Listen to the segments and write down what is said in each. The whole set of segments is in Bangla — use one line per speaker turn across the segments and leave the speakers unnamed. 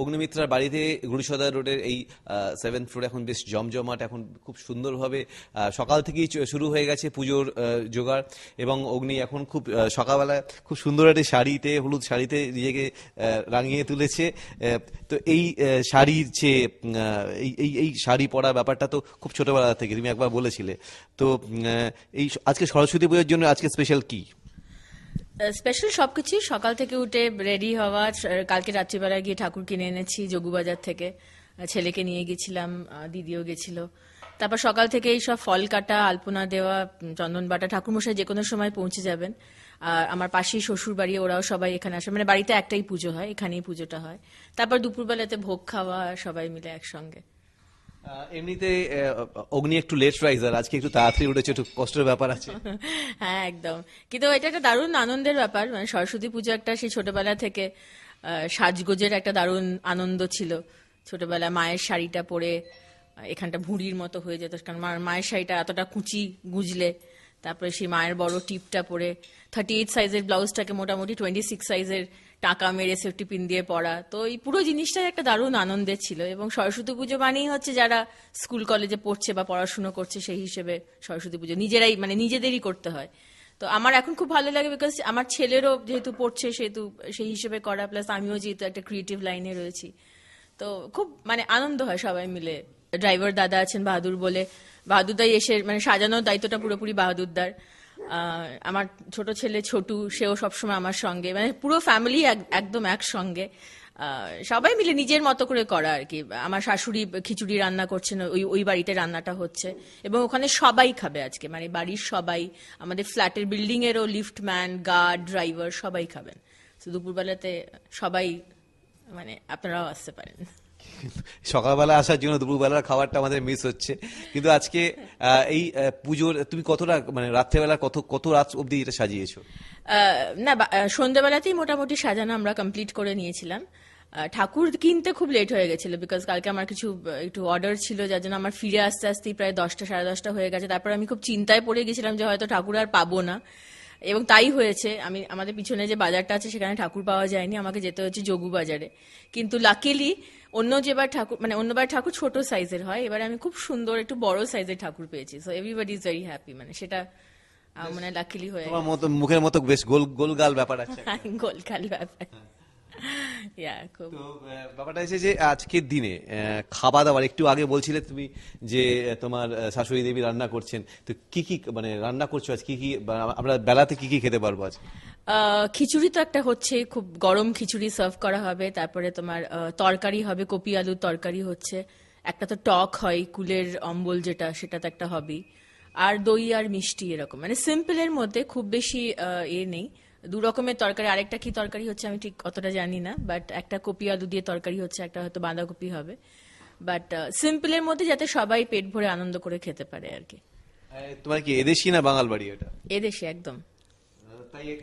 অগ্নিমিত্রার বাড়িতে গুরুসদা রোডের এই সেভেন ফ্লোর এখন বেশ জমজমাট, এখন খুব সুন্দরভাবে সকাল থেকেই শুরু হয়ে গেছে পুজোর জোগাড় এবং অগ্নি এখন খুব সকালবেলা খুব সুন্দর একটি শাড়িতে, হলুদ শাড়িতে নিজেকে রাঙিয়ে তুলেছে তো এই শাড়ির যে এই- এই শাড়ি পরা ব্যাপারটা তো খুব ছোটবেলা থেকে, তুমি একবার বলেছিলে, তো এই আজকে সরস্বতী পুজোর জন্য আজকে স্পেশাল কি?
স্পেশাল সবকিছু সকাল থেকে উঠে রেডি হওয়া কালকে রাত্রিবেলা গিয়ে ঠাকুর কিনে এনেছি যোগুবাজার থেকে। ছেলেকে নিয়ে গেছিলাম দিদিও গেছিল। তারপর সকাল থেকে এই সব ফল কাটা, আলপনা দেওয়া চন্দন বাটা, ঠাকুরমশাই যে কোনো সময় পৌঁছে যাবেন। আর আমার পাশেই শ্বশুর বাড়ি ওরাও সবাই এখানে আসে। মানে বাড়িতে একটাই পুজো হয়, এখানেই পুজোটা হয়। তারপর দুপুরবেলাতে ভোগ খাওয়া, সবাই মিলে একসঙ্গে।
এমনিতে অগ্নি একটু লেট রাইজার আজকে একটু তাড়াতাড়ি উঠেছে, একটু কষ্টের ব্যাপার আছে।
হ্যাঁ একদম। কিন্তু এটা একটা দারুণ আনন্দের ব্যাপার মানে সরস্বতী পুজো একটা সেই ছোটবেলা থেকে সাজগোজের একটা দারুণ আনন্দ ছিল। ছোটবেলা মায়ের শাড়িটা পরে এখানটা ভুঁড়ির মতো হয়ে যেত, কারণ মায়ের শাড়িটা এতটা কুচি গুজলে, তারপরে সেই মায়ের বড় টিপটা পরে থার্টি এইট সাইজের ব্লাউজটাকে মোটামুটি টোয়েন্টি সিক্স সাইজের টাকা মেরে সেফটি পিন দিয়ে পরা তো এই পুরো জিনিসটাই একটা দারুণ আনন্দের ছিল এবং সরস্বতী পুজো মানেই হচ্ছে যারা স্কুল, কলেজে পড়ছে বা পড়াশুনো করছে সেই হিসেবে সরস্বতী পুজো নিজেরাই মানে নিজেদেরই করতে হয়। তো আমার এখন খুব ভালো লাগে বিকজ আমার ছেলেরও যেহেতু পড়ছে সেহেতু সেই হিসেবে করা প্লাস আমিও যেহেতু একটা ক্রিয়েটিভ লাইনে রয়েছি। তো খুব মানে আনন্দ হয় সবাই মিলে। ড্রাইভার দাদা আছেন বাহাদুর বলে। বাহাদুরদাই এসে মানে সাজানোর দায়িত্বটা পুরোপুরি বাহাদুরদার। আমার ছোট ছেলে ছোটু, সেও সবসময় আমার সঙ্গে মানে পুরো ফ্যামিলি একদম একসঙ্গে। সবাই মিলে নিজের মতো করে করা আর কি। আমার শাশুড়ি খিচুড়ি রান্না করছেন, ওই ওই বাড়িতে রান্নাটা হচ্ছে। এবং ওখানে সবাই খাবে আজকে মানে বাড়ির সবাই, আমাদের ফ্ল্যাটের বিল্ডিং এরও লিফটম্যান গার্ড, ড্রাইভার সবাই খাবেন। তো দুপুরবেলাতে সবাই মানে আপনারাও আসতে পারেন।
সকালবেলা আসার জন্য দুপুরবেলার খাবারটা আমাদের মিস হচ্ছে। কিন্তু আজকে এই পুজোর, তুমি কতটা মানে রাত্রেবেলা কত কত রাত অবধি এটা সাজিয়েছো?
না সন্ধ্যাবেলাতেই মোটামুটি সাজানো আমরা কমপ্লিট করে নিয়েছিলাম। ঠাকুর কিনতে খুব লেট হয়ে গেছিল বিকজ কালকে আমার কিছু একটু অর্ডার ছিল, যার জন্য আমার ফিরে আসতে আসতেই প্রায় দশটা, সাড়ে দশটা হয়ে গেছে। তারপর আমি খুব চিন্তায় পড়ে গেছিলাম যে হয়তো ঠাকুর আর পাবো না। এবং তাই হয়েছে। আমি আমাদের পিছনে যে বাজারটা আছে সেখানে ঠাকুর পাওয়া যায়নি। আমাকে যেতে হচ্ছে যোগু বাজারে। কিন্তু লাকিলি অন্য যেবার ঠাকুর মানে অন্যবার ঠাকুর ছোট সাইজের হয়। এবার আমি খুব সুন্দর একটু বড় সাইজের ঠাকুর পেয়েছি। So everybody is very happy মানে সেটা আমার মানে লাকিলি হয়ে
মুখের মতো বেশ গোল গোলগাল ব্যাপার আছে।
গোলকাল ব্যাপার। খুব
তো ব্যাপারটা হচ্ছে যে আজকের দিনে খাওয়া দাওয়ার একটু আগে বলছিলে তুমি যে তোমার শাশুড়ি দেবী রান্না করছেন। তো কি কি মানে রান্না করছ আজ? কি কি আমরা বেলাতে কি কি খেতে পারব আজ?
খিচুড়ি তো একটা হচ্ছে খুব গরম খিচুড়ি সার্ভ করা হবে। তারপরে তোমার তরকারি হবে কপি আলুর তরকারি হচ্ছে। একটা তো টক হয় কুলের অম্বল যেটা সেটা তো একটা হবেই আর দই আর মিষ্টি এরকম। মানে সিম্পলের মধ্যে খুব বেশি এ নেই। দু রকমের তরকারি আরেকটা কি তরকারি হচ্ছে আমি ঠিক অতটা জানি না বাট একটা কপি আলু দিয়ে তরকারি হচ্ছে একটা হয়তো বাঁধাকপি হবে। বাট সিম্পলের মধ্যে যাতে সবাই পেট ভরে আনন্দ করে খেতে পারে আর কি।
তোমার কি এদেশি না বাঙাল বাড়ি এটা?
এদেশি একদম।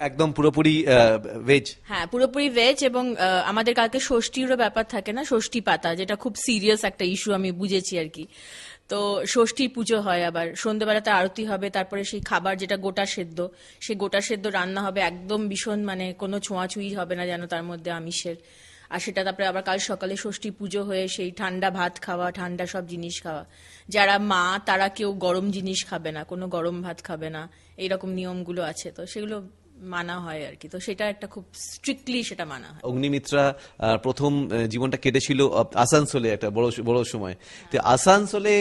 একদম পুরোপুরি ভেজ
হ্যাঁ পুরোপুরি ভেজ এবং আমাদের কালকে ষষ্ঠীরও ব্যাপার থাকে না, ষষ্ঠী পাতা, যেটা খুব সিরিয়াস একটা ইস্যু আমি বুঝেছি আর কি। তো ষষ্ঠীর পুজো হয় আবার, সন্ধ্যেবেলাতে আরতি হবে, তারপরে সেই খাবার যেটা গোটা সেদ্ধ, সেই গোটা সেদ্ধ রান্না হবে, একদম ভীষণ মানে কোনো ছোঁয়াছুঁই হবে না যেন তার মধ্যে আমিষের। আর সেটা তারপরে আবার কাল সকালে ষষ্ঠী পুজো হয়ে সেই ঠান্ডা ভাত খাওয়া ঠান্ডা সব জিনিস খাওয়া। যারা মা তারা কেউ গরম জিনিস খাবে না কোনো গরম ভাত খাবে না। এইরকম নিয়মগুলো আছে। তো সেগুলো মানা হয় আর কি। তো সেটা একটা খুব স্ট্রিক্টলি সেটা মানা হয়।
অগ্নিমিত্রা প্রথম জীবনটা কেটেছিল আসানসোলে একটা বড় বড় সময়। তো আসানসোলে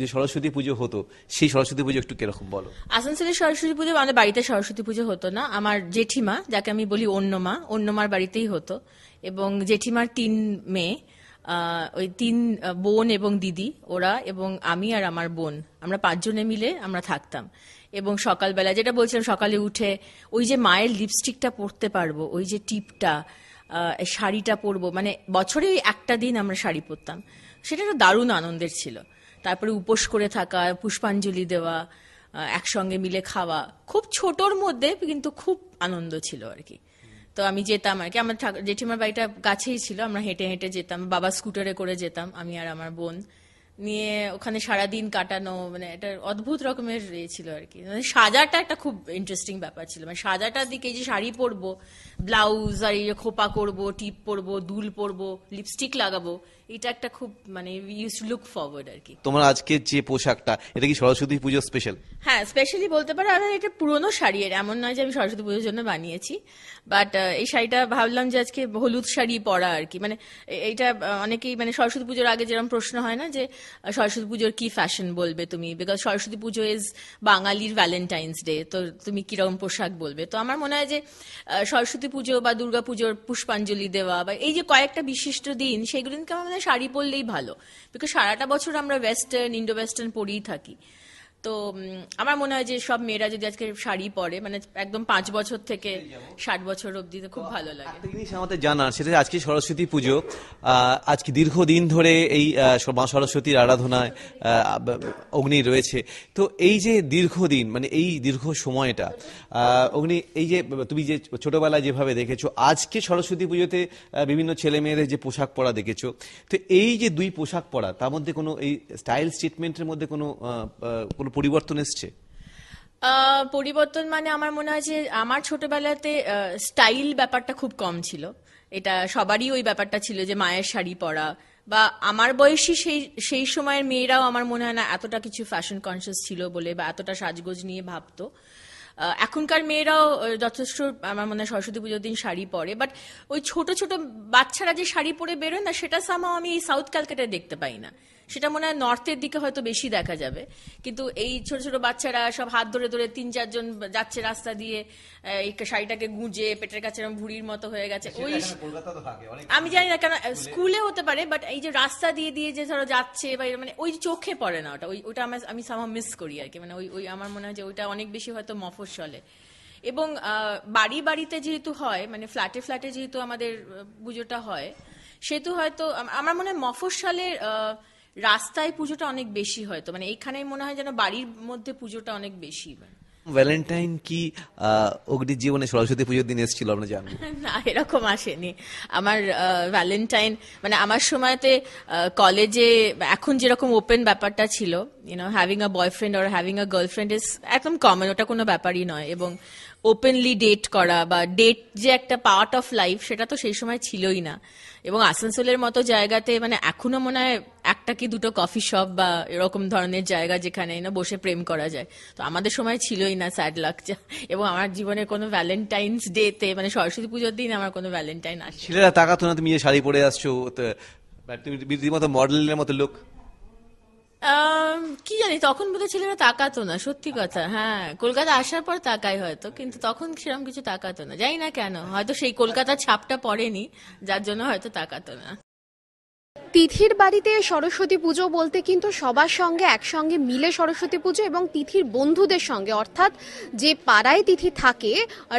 যে সরস্বতী পুজো হতো সেই সরস্বতী পুজো একটু কীরকম বলো?
আসানসোলের সরস্বতী পুজো আমাদের বাড়িতে সরস্বতী পুজো হতো না। আমার জেঠিমা যাকে আমি বলি অন্যমা অন্যমার বাড়িতেই হতো। এবং জেঠিমার তিন মেয়ে ওই তিন বোন এবং দিদি, ওরা এবং আমি আর আমার বোন। আমরা পাঁচজনে মিলে আমরা থাকতাম। এবং সকালবেলা যেটা বলছিলাম, সকালে উঠে ওই যে মায়ের লিপস্টিকটা পরতে পারব, ওই যে টিপটা শাড়িটা পরবো মানে বছরে ওই একটা দিন আমরা শাড়ি পরতাম। সেটা একটা দারুণ আনন্দের ছিল। তারপরে উপোস করে থাকা, পুষ্পাঞ্জলি দেওয়া একসঙ্গে মিলে খাওয়া, খুব ছোটর মধ্যে কিন্তু খুব আনন্দ ছিল আর কি। তো আমি যেতাম আর কি। আমার জেঠিমার বাড়িটা কাছেই ছিল, আমরা হেঁটে হেঁটে যেতাম, বাবা স্কুটারে করে যেতাম, আমি আর আমার বোন। নিয়ে ওখানে সারাদিন কাটানো মানে একটা অদ্ভুত রকমের ইয়ে ছিল আর কি। মানে সাজাটা একটা খুব ইন্টারেস্টিং ব্যাপার ছিল। মানে সাজাটার দিকে যে শাড়ি পরবো ব্লাউজ আর এই খোপা করব টিপ পরবো দুল পরবো লিপস্টিক লাগাবো এটা একটা খুব মানে ইউজ লুক ফরওয়ার্ড আর কি।
তোমার আজকের যে পোশাকটা এটা কি সরস্বতী পুজো স্পেশাল
হ্যাঁ স্পেশালি বলতে পারো আমার এটা পুরনো শাড়ি এর এমন নয় যে আমি সরস্বতী পুজোর জন্য বানিয়েছি। বাট এই শাড়িটা ভাবলাম যে আজকে হলুদ শাড়ি পরা আর কি। মানে এ- এইটা অনেকেই মানে সরস্বতী পুজোর আগে যেরকম প্রশ্ন হয় না যে সরস্বতী পুজোর কি ফ্যাশন বলবে তুমি? বিকজ সরস্বতী পুজো ইজ বাঙালির ভ্যালেন্টাইন্স ডে তো তুমি কীরকম পোশাক বলবে? তো আমার মনে হয় যে সরস্বতী পুজো বা দুর্গা পুজোর পুষ্পাঞ্জলি দেওয়া বা এই যে কয়েকটা বিশিষ্ট দিন, সেগুলো কিন্তু আমার মনে হয় শাড়ি পরলেই ভালো। বিকজ সারাটা বছর আমরা ওয়েস্টার্ন ইন্ডো ওয়েস্টার্ন পরেই থাকি। তো আমার মনে হয় যে সব মেয়েরা যদি আজকে শাড়ি পরে মানে একদম পাঁচ বছর থেকে ষাট বছর অবধি তো খুব ভালো লাগে।
একটা জিনিস আমাদের জানার সেটা আজকে সরস্বতী পুজো আজকে দীর্ঘদিন ধরে এই মা সরস্বতীর আরাধনায় অগ্নি রয়েছে। তো এই যে দীর্ঘদিন মানে এই দীর্ঘ সময়টা অগ্নি এই যে তুমি যে ছোটবেলায় যেভাবে দেখেছ আজকে সরস্বতী পুজোতে বিভিন্ন ছেলে মেয়েদের যে পোশাক পরা দেখেছ তো এই যে দুই পোশাক পরা তার মধ্যে কোনো এই স্টাইল স্টেটমেন্টের মধ্যে কোনো কোনো পরিবর্তন এসছে?
পরিবর্তন মানে আমার মনে হয় যে আমার ছোটবেলাতে স্টাইল ব্যাপারটা খুব কম ছিল। এটা সবারই ওই ব্যাপারটা ছিল যে মায়ের শাড়ি পরা। বা আমার বয়সী সেই সেই সময়ের মেয়েরাও আমার মনে হয় না এতটা কিছু ফ্যাশন কনসিয়াস ছিল বলে বা এতটা সাজগোজ নিয়ে ভাবতো। এখনকার মেয়েরাও যথেষ্ট আমার মনে হয় সরস্বতী পুজোর দিন শাড়ি পরে। বাট ওই ছোট ছোট বাচ্চারা যে শাড়ি পরে বেরোয় না, সেটা সামাও আমি এই সাউথ ক্যালকাটায় দেখতে পাই না। সেটা মনে হয় নর্থের দিকে হয়তো বেশি দেখা যাবে। কিন্তু এই ছোট ছোট বাচ্চারা সব হাত ধরে ধরে তিন চারজন যাচ্ছে রাস্তা দিয়ে এই শাড়িটাকে গুঁজে পেটের কাছে ভুড়ির মতো হয়ে গেছে। ওই আমি জানি না কেন স্কুলে হতে পারে বাট এই যে রাস্তা দিয়ে দিয়ে যে ধরো যাচ্ছে বা মানে ওই চোখে পড়ে না ওটা ওই ওটা আমার আমি সামা মিস করি আর কি। মানে ওই ওই আমার মনে হয় যে ওইটা অনেক বেশি হয়তো মফস্বলে। এবং বাড়ি বাড়িতে যেহেতু হয় মানে ফ্ল্যাটে ফ্ল্যাটে যেহেতু আমাদের পুজোটা হয় সেহেতু হয়তো আমার মনে হয় মফস্বলের আহ, রাস্তায় পুজোটা অনেক বেশি হয়তো মানে এইখানে মনে হয় যেন বাড়ির মধ্যে পুজোটা অনেক বেশি
ভ্যালেন্টাইন কি অগ্নির জীবনে সরস্বতী পুজোর দিন এসেছিল আমরা জানি।
না এরকম আসেনি। আমার ভ্যালেন্টাইন মানে আমার সময়তে কলেজে এখন যেরকম ওপেন ব্যাপারটা ছিল you know having a boyfriend or having a girlfriend is একদম কমন ওটা কোনো ব্যাপারই নয়। এবং ওপেনলি ডেট করা বা ডেট যে একটা পার্ট অফ লাইফ সেটা তো সেই সময় ছিলই না। এবং আসানসোলের মতো জায়গাতে মানে এখনও মনে হয় একটা কি দুটো কফি শপ বা এরকম ধরনের জায়গা যেখানে না বসে প্রেম করা যায়। তো আমাদের সময় ছিলই না স্যাড লাগছে এবং আমার জীবনে কোনো ভ্যালেন্টাইন্স ডেতে মানে সরস্বতী পুজোর দিন আমার কোনো ভ্যালেন্টাইন আসে
ছেলেরা তাকাতো না তুমি শাড়ি পরে আসছো তো, তুমি রীতিমতো মডেলের মতো লোক
কি জানি, তখন বোধহয় ছেলেরা তাকাতো না, সত্যি কথা। হ্যাঁ কলকাতা আসার পর তাকাই হয়তো, কিন্তু তখন সেরকম কিছু তাকাতো না। জানি না কেন, হয়তো সেই কলকাতার ছাপটা পড়েনি, যার জন্য হয়তো তাকাতো না।
তিথির বাড়িতে সরস্বতী পুজো বলতে কিন্তু সবার সঙ্গে একসঙ্গে মিলে সরস্বতী পুজো এবং তিথির বন্ধুদের সঙ্গে। অর্থাৎ যে পাড়ায় তিথি থাকে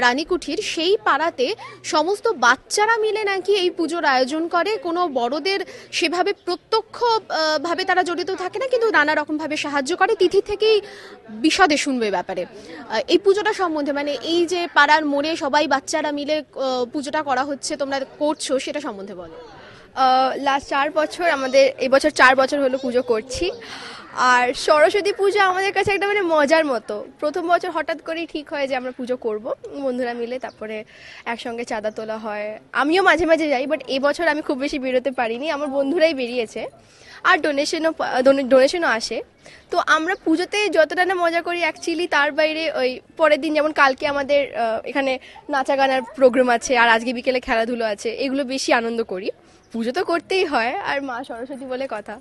রানীকুঠির সেই পাড়াতে সমস্ত বাচ্চারা মিলে নাকি এই পুজোর আয়োজন করে। কোনো বড়দের সেভাবে প্রত্যক্ষ আহ, ভাবে তারা জড়িত থাকে না কিন্তু নানা রকমভাবে সাহায্য করে। তিথি থেকেই বিশদে শুনবে ব্যাপারে। এই পুজোটা সম্বন্ধে মানে এই যে পাড়ার মোড়ে সবাই বাচ্চারা মিলে পুজোটা করা হচ্ছে তোমরা করছ সেটা সম্বন্ধে বলো।
লাস্ট চার বছর আমাদের, এই বছর চার বছর হলো পুজো করছি। আর সরস্বতী পুজো আমাদের কাছে একটা মানে মজার মতো। প্রথম বছর হঠাৎ করেই ঠিক হয় যে আমরা পুজো করব, বন্ধুরা মিলে, তারপরে একসঙ্গে চাঁদা তোলা হয়। আমিও মাঝে মাঝে যাই বাট এবছর আমি খুব বেশি বেরোতে পারিনি, আমার বন্ধুরাই বেরিয়েছে। আর ডোনেশনও ডোনেশনও আসে। তো আমরা পুজোতে যতটা না মজা করি অ্যাকচুয়ালি তার বাইরে ওই পরের দিন যেমন কালকে আমাদের এখানে নাচা গানার প্রোগ্রাম আছে, আর আজকে বিকেলে খেলাধুলো আছে, এগুলো বেশি আনন্দ করি। পুজো তো করতেই হয় আর মা সরস্বতী বলে কথা।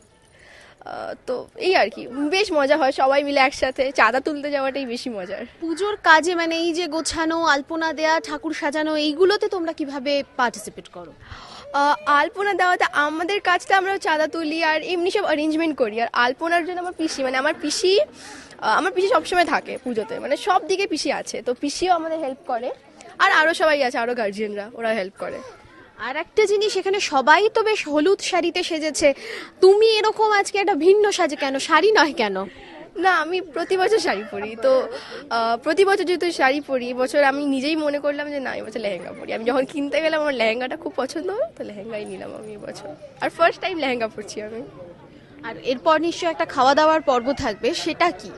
তো এই আর কি বেশ মজা হয় সবাই মিলে একসাথে চাঁদা তুলতে যাওয়াটাই বেশি মজার।
পুজোর কাজে মানে এই যে গোছানো আলপনা দেয়া ঠাকুর সাজানো এইগুলোতে তোমরা কীভাবে পার্টিসিপেট করো?
আলপনা দেওয়াতে আমাদের কাজটা আমরা চাঁদা তুলি আর এমনি সব অ্যারেঞ্জমেন্ট করি। আর আলপনার জন্য আমার পিসি মানে আমার পিসি আমার পিসি সবসময় থাকে পুজোতে মানে সব দিকে পিসি আছে তো পিসিও আমাদের হেল্প করে। আর আরও সবাই আছে আরও গার্জিয়ানরা ওরা হেল্প করে।
আর একটা জিনিস এখানে সবাই তো বেশ হলুদ শাড়িতে সেজেছে। তুমি এরকম আজকে একটা ভিন্ন সাজে কেন? শাড়ি নয় কেন?
না আমি প্রতি বছর শাড়ি পরি। তো প্রতি বছর যেহেতু শাড়ি পরি বছর আমি নিজেই মনে করলাম যে না এবছর লেহেঙ্গা পরি। আমি যখন কিনতে গেলাম আমার লেহেঙ্গাটা খুব পছন্দ হয় তো লেহেঙ্গাই নিলাম আমি এবছর আর ফার্স্ট টাইম লেহেঙ্গা পরছি আমি।
আর এরপর নিশ্চয়ই একটা খাওয়া দাওয়ার পর্ব থাকবে সেটা কি?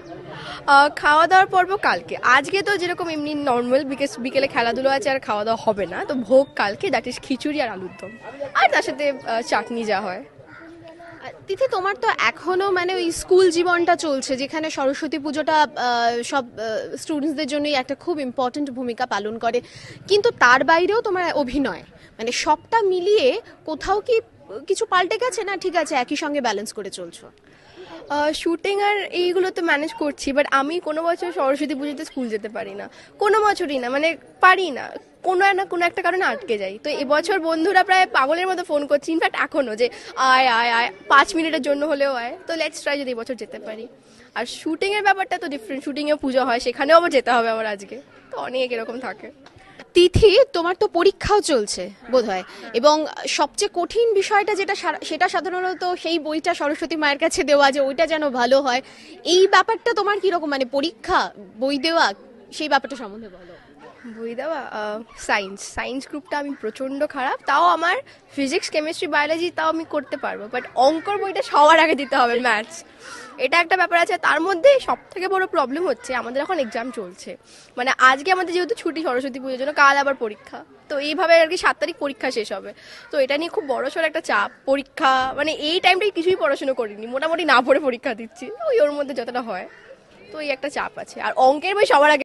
খাওয়া দাওয়ার পর্ব কালকে। আজকে তো যেরকম এমনি নর্মাল বিকেলে খেলাধুলো আছে আর খাওয়া দাওয়া হবে না, তো ভোগ কালকে দ্যাট ইজ খিচুড়ি আর আলুর দম। আর তার সাথে চাটনি যা হয়।
তিথি, তোমার তো এখনও মানে ওই স্কুল জীবনটা চলছে, যেখানে সরস্বতী পুজোটা সব স্টুডেন্টসদের জন্যই একটা খুব ইম্পর্ট্যান্ট ভূমিকা পালন করে। কিন্তু তার বাইরেও তোমার অভিনয়। মানে সবটা মিলিয়ে কোথাও কি কিছু পাল্টে গেছে না ঠিক আছে, একই সঙ্গে ব্যালেন্স করে চলছো?
শুটিং আর এইগুলো তো ম্যানেজ করছি বাট আমি কোনো বছর সরস্বতী পুজোতে স্কুল যেতে পারি না। কোনো বছরই না মানে পারি না। কোনো না, কোনো একটা কারণে আটকে যাই। তো এবছর বন্ধুরা প্রায় পাগলের মতো ফোন করছে ইনফ্যাক্ট এখনও যে, আয় আয় আয়, পাঁচ মিনিটের জন্য হলেও আয়। তো লেটস ট্রাই যদি এবছর যেতে পারি। আর শুটিংয়ের ব্যাপারটা তো ডিফারেন্ট শুটিংয়ে পুজো হয়, সেখানেও আবার যেতে হবে আমার আজকে। তো অনেক এরকম থাকে।
তিথি, তোমার তো পরীক্ষাও চলছে বোধহয়। এবং সবচেয়ে কঠিন বিষয়টা যেটা সেটা সাধারণত সেই বইটা সরস্বতী মায়ের কাছে দেওয়া যে ওইটা যেন ভালো হয়। এই ব্যাপারটা তোমার কীরকম? মানে পরীক্ষা, বই দেওয়া, সেই ব্যাপারটা সম্বন্ধে বলো।
বই দেওয়া সায়েন্স সায়েন্স গ্রুপটা আমি প্রচণ্ড খারাপ, তাও আমার ফিজিক্স কেমিস্ট্রি বায়োলজি তাও আমি করতে পারব বাট অঙ্কর বইটা সবার আগে দিতে হবে ম্যাথস এটা একটা ব্যাপার আছে, তার মধ্যে সব থেকে বড় প্রবলেম হচ্ছে, আমাদের এখন এক্সাম চলছে। মানে আজকে আমাদের যেহেতু ছুটি, সরস্বতী পুজোর জন্য, কাল আবার পরীক্ষা। তো এইভাবে আর কি সাত তারিখ পরীক্ষা শেষ হবে। তো এটা নিয়ে খুব বড় সড় একটা চাপ, পরীক্ষা মানে এই টাইমটাই কিছুই পড়াশুনো করিনি, মোটামুটি না পড়ে পরীক্ষা দিচ্ছি, ওই ওর মধ্যে যতটা হয়। তো এই একটা চাপ আছে, আর অঙ্কের বই সবার আগে